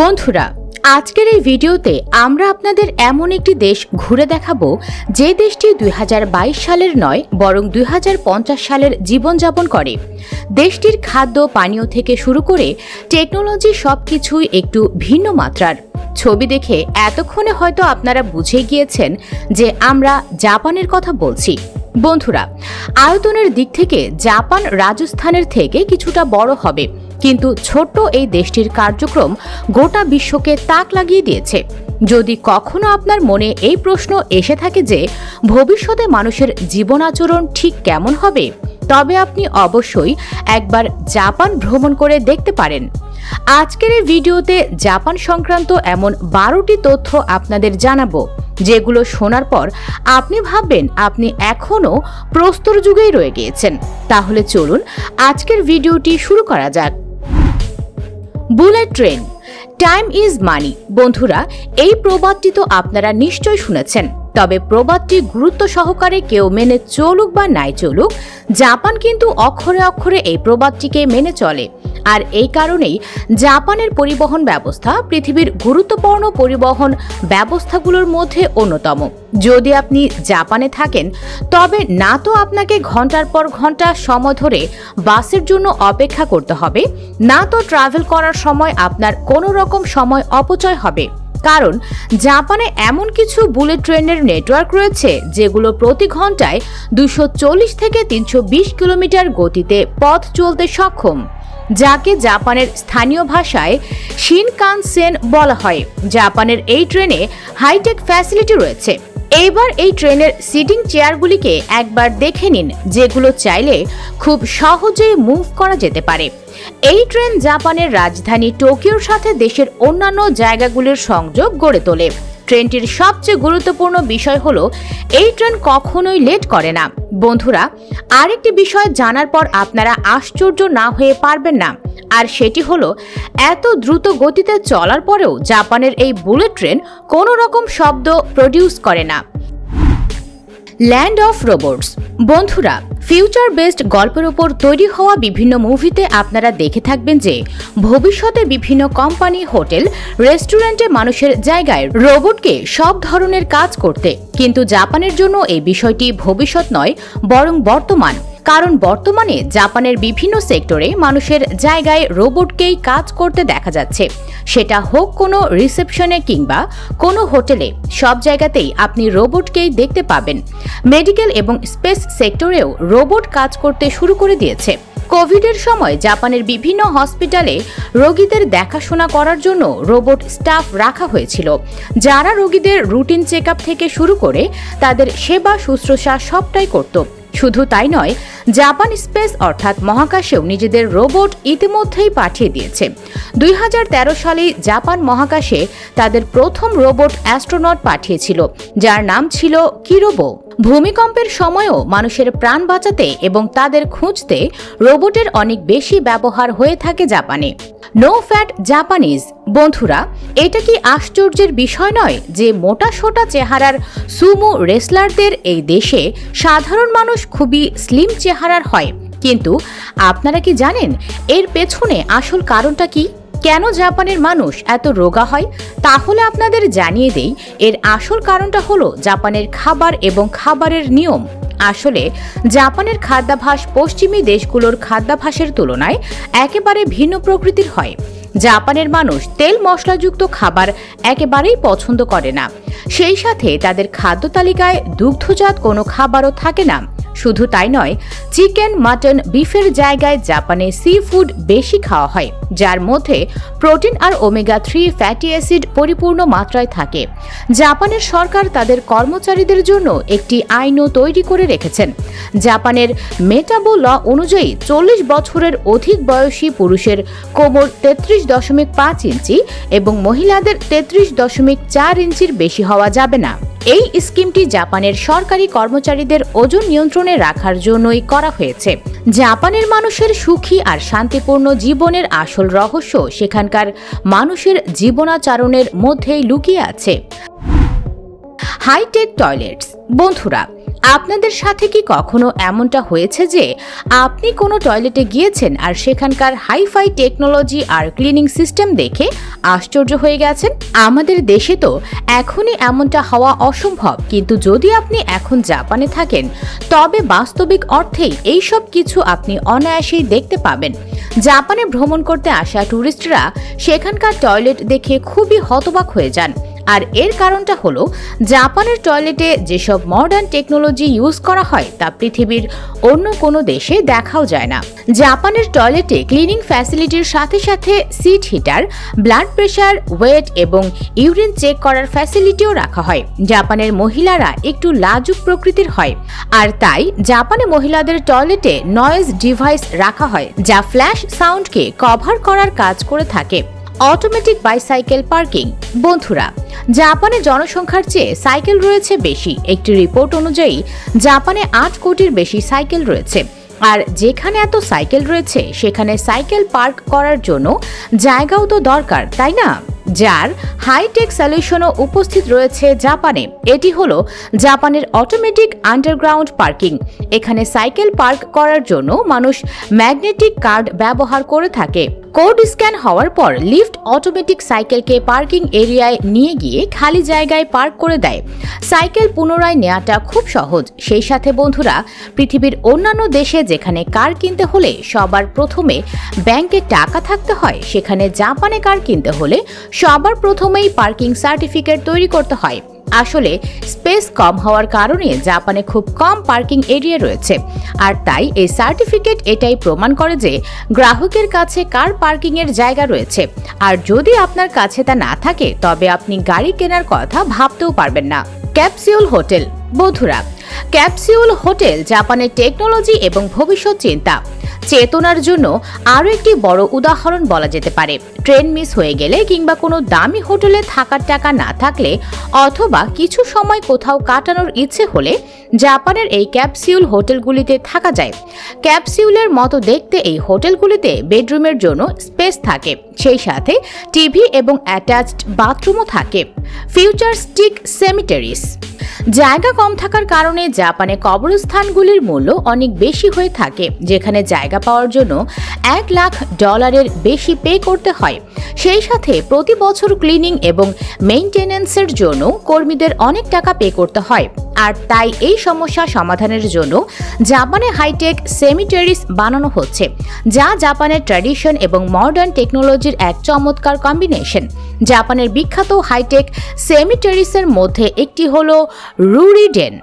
বন্ধুরা, আজকের এই ভিডিওতে আমরা আপনাদের এমন একটি দেশ ঘুরে দেখাবো যে দেশটি দুই হাজার বাইশ সালের নয়, বরং দুই হাজার পঞ্চাশ সালের জীবনযাপন করে। দেশটির খাদ্য পানীয় থেকে শুরু করে টেকনোলজি সব কিছুই একটু ভিন্ন মাত্রার। ছবি দেখে এতক্ষণে হয়তো আপনারা বুঝে গিয়েছেন যে আমরা জাপানের কথা বলছি। বন্ধুরা, আয়তনের দিক থেকে জাপান রাজস্থানের থেকে কিছুটা বড় হবে। কিন্তু ছোট্ট এই দেশটির কার্যক্রম গোটা বিশ্বকে তাক লাগিয়ে দিয়েছে। যদি কখনো আপনার মনে এই প্রশ্ন এসে থাকে যে, ভবিষ্যতে মানুষের জীবন আচরণ ঠিক কেমন হবে, তবে আপনি অবশ্যই একবার জাপান ভ্রমণ করে দেখতে পারেন। আজকের এই ভিডিওতে জাপান সংক্রান্ত এমন বারোটি তথ্য আপনাদের জানাব, যেগুলো শোনার পর আপনি ভাববেন আপনি এখনও প্রস্তর যুগেই রয়ে গিয়েছেন। তাহলে চলুন আজকের ভিডিওটি শুরু করা যাক। Bullet train. Time is money. বন্ধুরা এই প্রবাদটি তো আপনারা নিশ্চয় শুনেছেন। তবে প্রবাদটি গুরুত্ব সহকারে কেউ মেনে চলুক বা নাই চলুক, জাপান কিন্তু অক্ষরে অক্ষরে এই প্রবাদটিকে মেনে চলে। আর এই কারণেই জাপানের পরিবহন ব্যবস্থা পৃথিবীর গুরুত্বপূর্ণ পরিবহন ব্যবস্থাগুলোর মধ্যে অন্যতম। যদি আপনি জাপানে থাকেন, তবে না তো আপনাকে ঘণ্টার পর ঘণ্টা সময় ধরে বাসের জন্য অপেক্ষা করতে হবে, না তো ট্রাভেল করার সময় আপনার কোনো রকম সময় অপচয় হবে। কারণ জাপানে এমন কিছু বুলেট ট্রেনের নেটওয়ার্ক রয়েছে যেগুলো প্রতি ঘন্টায় দুশো থেকে তিনশো বিশ কিলোমিটার গতিতে পথ চলতে সক্ষম, যাকে জাপানের স্থানীয় ভাষায় শিনকানসেন বলা হয়। জাপানের এই ট্রেনে হাইটেক ফ্যাসিলিটি রয়েছে। এইবার এই ট্রেনের সিটিং চেয়ারগুলিকে একবার দেখে নিন, যেগুলো চাইলে খুব সহজেই মুভ করা যেতে পারে। এই ট্রেন জাপানের রাজধানী টোকিওর সাথে দেশের অন্যান্য জায়গাগুলির সংযোগ গড়ে তোলে। ট্রেনটির সবচেয়ে গুরুত্বপূর্ণ বিষয় হলো, এই ট্রেন কখনোই লেট করে না। বন্ধুরা, আরেকটি বিষয় জানার পর আপনারা আশ্চর্য না হয়ে পারবেন না, আর সেটি হলো, এত দ্রুত গতিতে চলার পরেও জাপানের এই বুলেট ট্রেন কোনো রকম শব্দ প্রডিউস করে না। Land of robots. বন্ধুরা ফিউচার বেসড গল্পের উপর তৈরি হওয়া বিভিন্ন মুভিতে আপনারা দেখে থাকবেন যে, ভবিষ্যতে বিভিন্ন কোম্পানি হোটেল রেস্টুরেন্টে মানুষের জায়গায় রোবটকে সব ধরনের কাজ করতে। কিন্তু জাপানের জন্য এই বিষয়টি ভবিষ্যৎ নয়, বরং বর্তমান। কারণ বর্তমানে জাপানের বিভিন্ন সেক্টরে মানুষের জায়গায় রোবটকেই কাজ করতে দেখা যাচ্ছে। সেটা হোক কোনো রিসেপশনে কিংবা কোনো হোটেলে, সব জায়গাতেই আপনি রোবটকেই দেখতে পাবেন। মেডিকেল এবং স্পেস সেক্টরেও রোবট কাজ করতে শুরু করে দিয়েছে। কোভিডের সময় জাপানের বিভিন্ন হসপিটালে রোগীদের দেখাশোনা করার জন্য রোবট স্টাফ রাখা হয়েছিল। যারা রোগীদের রুটিন চেক থেকে শুরু করে তাদের সেবা শুশ্রূষা সবটাই করত। শুধু তাই নয়, জাপান স্পেস অর্থাৎ মহাকাশেও নিজেদের রোবট ইতিমধ্যেই পাঠিয়ে দিয়েছে। দুই হাজার তেরো সালে জাপান মহাকাশে তাদের প্রথম রোবট অ্যাস্ট্রোনট পাঠিয়েছিল, যার নাম ছিল কিরোবো। ভূমিকম্পের সময়ও মানুষের প্রাণ বাঁচাতে এবং তাদের খুঁজতে রোবটের অনেক বেশি ব্যবহার হয়ে থাকে জাপানে। নো ফ্যাট জাপানিজ বন্ধুরা, এটা কি আশ্চর্যের বিষয় নয় যে মোটা সোটা চেহারার সুমো রেসলারদের এই দেশে সাধারণ মানুষ খুবই স্লিম চেহারার হয়? কিন্তু আপনারা কি জানেন এর পেছনে আসল কারণটা কি? কেন জাপানের মানুষ এত রোগা হয়? তাহলে আপনাদের জানিয়ে দেই, এর আসল কারণটা হলো জাপানের খাবার এবং খাবারের নিয়ম। আসলে জাপানের খাদ্যাভাস পশ্চিমী দেশগুলোর খাদ্যাভাসের তুলনায় একেবারে ভিন্ন প্রকৃতির হয়। জাপানের মানুষ তেল মশলাযুক্ত খাবার একেবারেই পছন্দ করে না। সেই সাথে তাদের খাদ্য তালিকায় দুগ্ধজাত কোনো খাবারও থাকে না। শুধু তাই নয়, চিকেন, মাটন, বিফের জায়গায় জাপানে সি ফুড বেশি খাওয়া হয়, যার মধ্যে প্রোটিন আর ওমেগা থ্রি ফ্যাটি অ্যাসিড পরিপূর্ণ মাত্রায় থাকে। জাপানের সরকার তাদের কর্মচারীদের জন্য একটি আইনও তৈরি করে রেখেছেন। জাপানের মেটাবো ল অনুযায়ী চল্লিশ বছরের অধিক বয়সী পুরুষের কোমর তেত্রিশ দশমিক পাঁচ ইঞ্চি এবং মহিলাদের তেত্রিশ দশমিক চার ইঞ্চির বেশি হওয়া যাবে না। এই স্কিমটি জাপানের সরকারি কর্মচারীদের ওজন নিয়ন্ত্রণে রাখার জন্যই করা হয়েছে। জাপানের মানুষের সুখী আর শান্তিপূর্ণ জীবনের আসল রহস্য সেখানকার মানুষের জীবনাচারণের মধ্যেই লুকিয়ে আছে। হাইটেক টয়লেটস বন্ধুরা আপনাদের সাথে কি কখনো এমনটা হয়েছে যে আপনি কোনো টয়লেটে গিয়েছেন আর সেখানকার হাইফাই টেকনোলজি আর ক্লিনিং সিস্টেম দেখে আশ্চর্য হয়ে গেছেন? আমাদের দেশে তো এখনই এমনটা হওয়া অসম্ভব। কিন্তু যদি আপনি এখন জাপানে থাকেন, তবে বাস্তবিক অর্থেই এই সব কিছু আপনি অনায়াসেই দেখতে পাবেন। জাপানে ভ্রমণ করতে আসা ট্যুরিস্টরা সেখানকার টয়লেট দেখে খুবই হতবাক হয়ে যান। আর এর কারণটা হলো, জাপানের টয়লেটে যেসব মডার্ন টেকনোলজি ইউজ করা হয়, তা পৃথিবীর অন্য কোনো দেশে দেখাও যায় না। জাপানের টয়লেটে ক্লিনিং ফ্যাসিলিটির সাথে সাথে seat heater blood pressure weight এবং ইউরিন চেক করার ফ্যাসিলিটিও রাখা হয়। জাপানের মহিলারা একটু লাজুক প্রকৃতির হয় আর তাই জাপানে মহিলাদের টয়লেটে নয়েজ ডিভাইস রাখা হয়, যা ফ্ল্যাশ সাউন্ডকে কভার করার কাজ করে থাকে। Automatic bicycle parking. বন্ধুরা, জাপানে জনসংখ্যার চেয়ে সাইকেল রয়েছে বেশি। একটি রিপোর্ট অনুযায়ী, জাপানে আট কোটির বেশি সাইকেল রয়েছে। আর যেখানে এত সাইকেল রয়েছে, সেখানে সাইকেল পার্ক করার জন্য জায়গাও তো দরকার, তাই না? যার হাইটেক সলিউশনও উপস্থিত রয়েছে জাপানে। এটি হলো জাপানের অটোমেটিক আন্ডারগ্রাউন্ড পার্কিং। এখানে সাইকেল পার্ক করার জন্য মানুষ ম্যাগনেটিক কার্ড ব্যবহার করে থাকে। কোড স্ক্যান হওয়ার পর লিফট অটোমেটিক সাইকেলকে পার্কিং এরিয়ায় নিয়ে গিয়ে খালি জায়গায় পার্ক করে দেয়। সাইকেল পুনরায় নেওয়াটা খুব সহজ। সেই সাথে বন্ধুরা, পৃথিবীর অন্যান্য দেশে যেখানে কার কিনতে হলে সবার প্রথমে ব্যাংকে টাকা থাকতে হয়, সেখানে জাপানে কার কিনতে হলে সবার প্রথমেই পার্কিং সার্টিফিকেট তৈরি করতে হয়। আসলে স্পেস কম হওয়ার কারণে জাপানে খুব কম পার্কিং এরিয়া রয়েছে। আর তাই এই সার্টিফিকেট এটাই প্রমাণ করে যে গ্রাহকের কাছে কার পার্কিং এর জায়গা রয়েছে। আর যদি আপনার কাছে তা না থাকে, তবে আপনি গাড়ি কেনার কথা ভাবতেও পারবেন না। ক্যাপসিউল হোটেল, বন্ধুরা, ক্যাপসিউল হোটেল জাপানের টেকনোলজি এবং ভবিষ্যৎ চিন্তা। চেতনার জন্য আরও একটি বড় উদাহরণ বলা যেতে পারে। ট্রেন মিস হয়ে গেলে কিংবা কোনো দামি হোটেলে থাকার টাকা না থাকলে অথবা কিছু সময় কোথাও কাটানোর ইচ্ছে হলে জাপানের এই ক্যাপসিউল হোটেলগুলিতে থাকা যায়। ক্যাপসিউলের মতো দেখতে এই হোটেলগুলিতে বেডরুমের জন্য স্পেস থাকে। সেই সাথে টিভি এবং অ্যাটাচড বাথরুমও থাকে। ফিউচারস্টিক সেমিটারিস। জায়গা কম থাকার কারণে জাপানে কবরস্থানগুলির মূল্য অনেক বেশি হয়ে থাকে, যেখানে জায়গা পাওয়ার জন্য এক লাখ ডলারের বেশি পে করতে হয়। সেই সাথে প্রতি বছর ক্লিনিং এবং মেইনটেনেন্সের জন্য কর্মীদের অনেক টাকা পে করতে হয়। আর তাই এই সমস্যা সমাধানের জন্য জাপানে হাইটেক সেমিটারিস বানানো হচ্ছে, যা জাপানের ট্র্যাডিশন এবং মডার্ন টেকনোলজির এক চমৎকার কম্বিনেশন জাপানের বিখ্যাত হাইটেক সেমিটারিসের মধ্যে একটি হল রুরিডেন,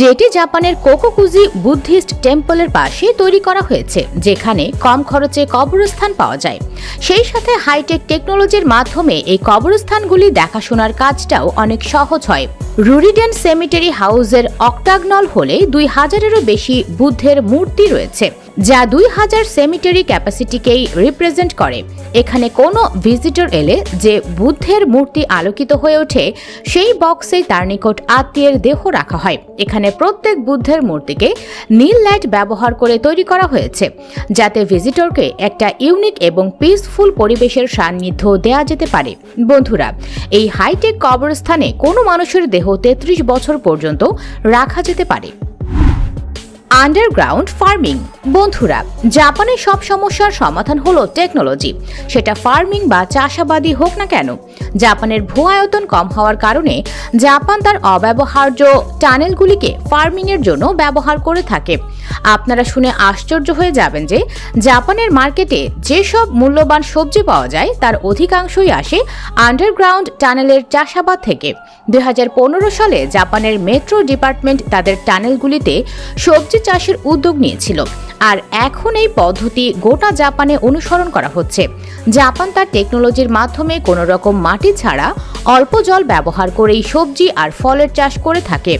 যেটি জাপানের কোকোকুজি বুদ্ধিস্ট টেম্পলের পাশে তৈরি করা হয়েছে, যেখানে কম খরচে কবরস্থান পাওয়া যায়। সেই সাথে হাইটেক টেকনোলজির মাধ্যমে এই কবরস্থানগুলি দেখাশোনার কাজটাও অনেক সহজ হয়। রুরিডেন সেমিটারি হাউসের অক্টাগনল হলে দুই হাজারেরও বেশি বুদ্ধের মূর্তি রয়েছে। যা দুই হাজার সেমিটারি ক্যাপাসিটিকেই রিপ্রেজেন্ট করে। এখানে কোনো ভিজিটর এলে যে বুদ্ধের মূর্তি আলোকিত হয়ে ওঠে, সেই বক্সেই তার নিকট আত্মীয়ের দেহ রাখা হয়। এখানে প্রত্যেক বুদ্ধের মূর্তিকে নীল লাইট ব্যবহার করে তৈরি করা হয়েছে, যাতে ভিজিটরকে একটা ইউনিক এবং পিসফুল পরিবেশের সান্নিধ্য দেওয়া যেতে পারে। বন্ধুরা, এই হাইটেক কবরস্থানে কোনো মানুষের দেহ তেত্রিশ বছর পর্যন্ত রাখা যেতে পারে। আন্ডারগ্রাউন্ড ফার্মিং বন্ধুরা জাপানের সব সমস্যার সমাধান হলো টেকনোলজি সেটা ফার্মিং বা চাষাবাদই হোক না কেন, জাপানের ভূ আয়তন কম হওয়ার কারণে জাপান তার অব্যবহার্য টানেলগুলিকে ফার্মিং এর জন্য ব্যবহার করে থাকে। আপনারা শুনে আশ্চর্য হয়ে যাবেন যে, জাপানের মার্কেটে যেসব মূল্যবান সবজি পাওয়া যায়, তার অধিকাংশই আসে আন্ডারগ্রাউন্ড টানেলের চাষাবাদ থেকে। দু হাজার পনেরো সালে জাপানের মেট্রো ডিপার্টমেন্ট তাদের টানেলগুলিতে সবজি চাষের উদ্যোগ নিয়েছিল। আর এখন এই পদ্ধতি গোটা জাপানে অনুসরণ করা হচ্ছে। জাপান তার টেকনোলজির মাধ্যমে কোনো রকম মাটি ছাড়া অল্প জল ব্যবহার করেই সবজি আর ফলের চাষ করে থাকে।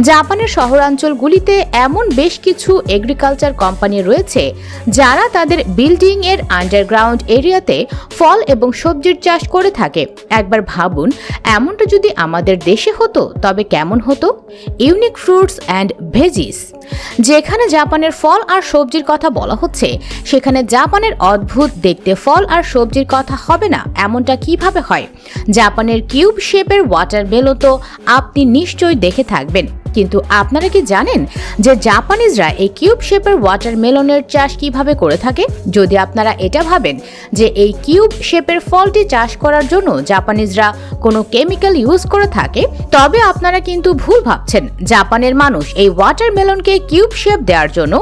জাপানের শহরাঞ্চলগুলিতে এমন বেশ কিছু এগ্রিকালচার কোম্পানি রয়েছে যারা তাদের বিল্ডিং এর আন্ডারগ্রাউন্ড এরিয়াতে ফল এবং সবজির চাষ করে থাকে। একবার ভাবুন, এমনটা যদি আমাদের দেশে হতো, তবে কেমন হতো? ইউনিক ফ্রুটস অ্যান্ড ভেজিস যেখানে জাপানের ফল আর সবজির কথা বলা হচ্ছে, সেখানে জাপানের অদ্ভুত দেখতে ফল আর সবজির কথা হবে না, এমনটা কীভাবে হয়? জাপানের কিউব শেপের ওয়াটার বেলো তো আপনি নিশ্চয়ই দেখে থাকবেন। কিন্তু আপনারা কি জানেন যে জাপানিজরা এই কিউব শেপের ওয়াটারমেলনের চাষ কীভাবে করে থাকে? যদি আপনারা এটা ভাবেন যে এই কিউব শেপের ফলটি চাষ করার জন্য জাপানিজরা কোনো কেমিক্যাল ইউজ করে থাকে, তবে আপনারা কিন্তু ভুল ভাবছেন। জাপানের মানুষ এই ওয়াটারমেলনকে কিউব শেপ দেওয়ার জন্য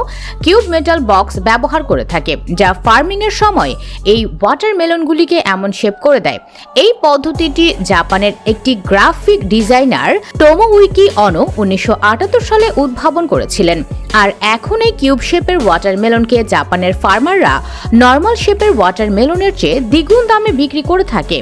কিউব মেটাল বক্স ব্যবহার করে থাকে, যা ফার্মিং এর সময় এই ওয়াটারমেলনগুলিকে এমন শেপ করে দেয়। এই পদ্ধতিটি জাপানের একটি গ্রাফিক ডিজাইনার টোমো উইকি অনো উনিশশো সালে উদ্ভাবন করেছিলেন। আর এখন এই কিউব শেপের ওয়াটারমেলনকে জাপানের ফার্মাররা নর্মাল শেপের ওয়াটারমেলনের চেয়ে দ্বিগুণ দামে বিক্রি করে থাকে।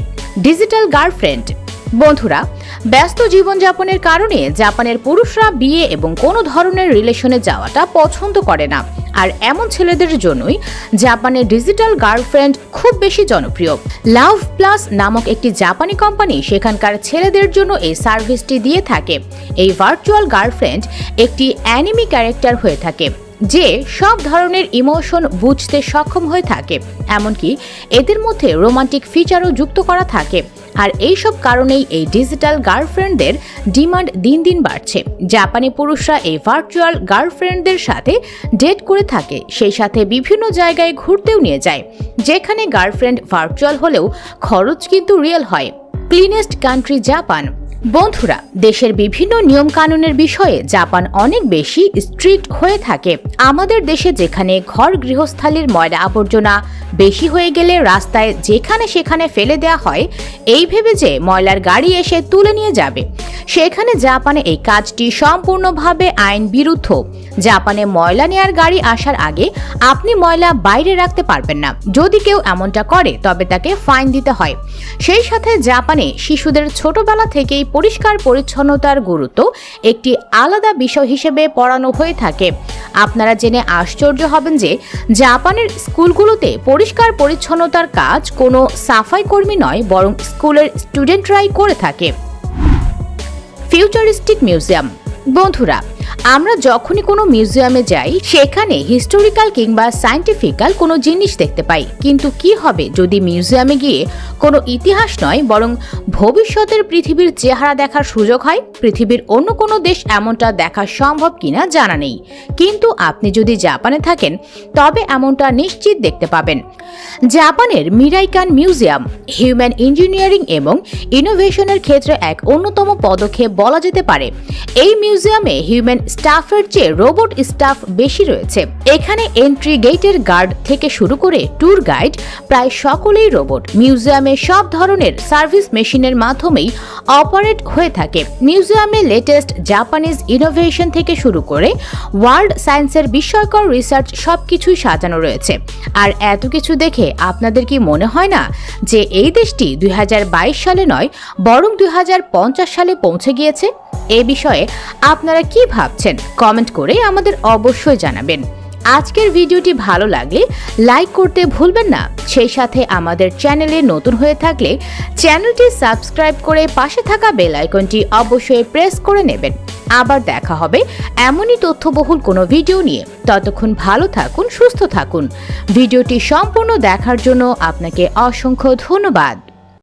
ডিজিটাল গার্লফ্রেন্ড বন্ধুরা, ব্যস্ত জীবনযাপনের কারণে জাপানের পুরুষরা বিয়ে এবং কোনো ধরনের রিলেশনে যাওয়াটা পছন্দ করে না। আর এমন ছেলেদের জন্যই জাপানের ডিজিটাল গার্লফ্রেন্ড খুব বেশি জনপ্রিয়। লাভ প্লাস নামক একটি জাপানি কোম্পানি সেখানকার ছেলেদের জন্য এই সার্ভিসটি দিয়ে থাকে। এই ভার্চুয়াল গার্লফ্রেন্ড একটি অ্যানিমি ক্যারেক্টার হয়ে থাকে। যে সব ধরনের ইমোশন বুঝতে সক্ষম হয়ে থাকে, এমনকি এদের মধ্যে রোমান্টিক ফিচারও যুক্ত করা থাকে। আর এইসব কারণেই এই ডিজিটাল গার্লফ্রেন্ডদের ডিমান্ড দিন দিন বাড়ছে। জাপানি পুরুষরা এই ভার্চুয়াল গার্লফ্রেন্ডদের সাথে ডেট করে থাকে, সেই সাথে বিভিন্ন জায়গায় ঘুরতেও নিয়ে যায়, যেখানে গার্লফ্রেন্ড ভার্চুয়াল হলেও খরচ কিন্তু রিয়েল হয়। ক্লিনেস্ট কান্ট্রি জাপান বন্ধুরা, দেশের বিভিন্ন নিয়ম কানুনের বিষয়ে জাপান অনেক বেশি স্ট্রিক্ট হয়ে থাকে। আমাদের দেশে যেখানে ঘর গৃহস্থালির ময়লা আবর্জনা বেশি হয়ে গেলে রাস্তায় যেখানে সেখানে ফেলে দেওয়া হয়, এই ভেবে যে ময়লার গাড়ি এসে তুলে নিয়ে যাবে। সেখানে জাপানে এই কাজটি সম্পূর্ণভাবে আইন বিরুদ্ধ। জাপানে ময়লা নেয়ার গাড়ি আসার আগে আপনি ময়লা বাইরে রাখতে পারবেন না। যদি কেউ এমনটা করে, তবে তাকে ফাইন দিতে হয়। সেই সাথে জাপানে শিশুদের ছোটবেলা থেকেই পরিষ্কার পরিচ্ছন্নতার গুরুত্ব একটি আলাদা বিষয় হিসেবে পড়ানো হয়ে থাকে। আপনারা জেনে আশ্চর্য হবেন যে জাপানের স্কুলগুলোতে পরিষ্কার পরিচ্ছন্নতার কাজ কোনো সাফাই কর্মী নয়, বরং স্কুলের স্টুডেন্টরাই করে থাকে। Futuristic museum. বন্ধুরা আমরা যখনই কোনো মিউজিয়ামে যাই, সেখানে হিস্টোরিক্যাল কিংবা সায়েন্টিফিক্যাল কোনো জিনিস দেখতে পাই। কিন্তু কি হবে যদি মিউজিয়ামে গিয়ে কোনো ইতিহাস নয়, বরং ভবিষ্যতের পৃথিবীর চেহারা দেখার সুযোগ হয়? পৃথিবীর অন্য কোনো দেশ এমনটা দেখা সম্ভব কিনা জানা নেই। কিন্তু আপনি যদি জাপানে থাকেন, তবে এমনটা নিশ্চিত দেখতে পাবেন। জাপানের মিরাইকান মিউজিয়াম, হিউম্যান ইঞ্জিনিয়ারিং এবং ইনোভেশনের ক্ষেত্রে এক অন্যতম পদক্ষেপ বলা যেতে পারে। এই মিউজিয়ামে হিউম্যান স্টাফের চেয়ে রোবট স্টাফ বেশি রয়েছে। এখানে এন্ট্রি গেটের গার্ড থেকে শুরু করে ট্যুর গাইড প্রায় সকলেই রোবট মিউজিয়ামে সব ধরনের সার্ভিস মেশিনের মাধ্যমেই অপারেট হয়ে থাকে। মিউজিয়ামে লেটেস্ট জাপানিজ ইনোভেশন থেকে শুরু করে ওয়ার্ল্ড সায়েন্সের বিস্ময়কর রিসার্চ সব কিছুই সাজানো রয়েছে। আর এত কিছু দেখে আপনাদের কি মনে হয় না যে এই দেশটি দুই হাজার বাইশ সালে নয়, বরং দুই হাজার পঞ্চাশ সালে পৌঁছে গিয়েছে? এ বিষয়ে আপনারা কি ভাবছেন কমেন্ট করে আমাদের অবশ্যই জানাবেন। আজকের ভিডিওটি ভালো লাগলে লাইক করতে ভুলবেন না। সেই সাথে আমাদের চ্যানেলে নতুন হয়ে থাকলে চ্যানেলটি সাবস্ক্রাইব করে পাশে থাকা বেল আইকনটি অবশ্যই প্রেস করে নেবেন। আবার দেখা হবে এমনই তথ্যবহুল কোনো ভিডিও নিয়ে। ততক্ষণ ভালো থাকুন, সুস্থ থাকুন। ভিডিওটি সম্পূর্ণ দেখার জন্য আপনাকে অসংখ্য ধন্যবাদ।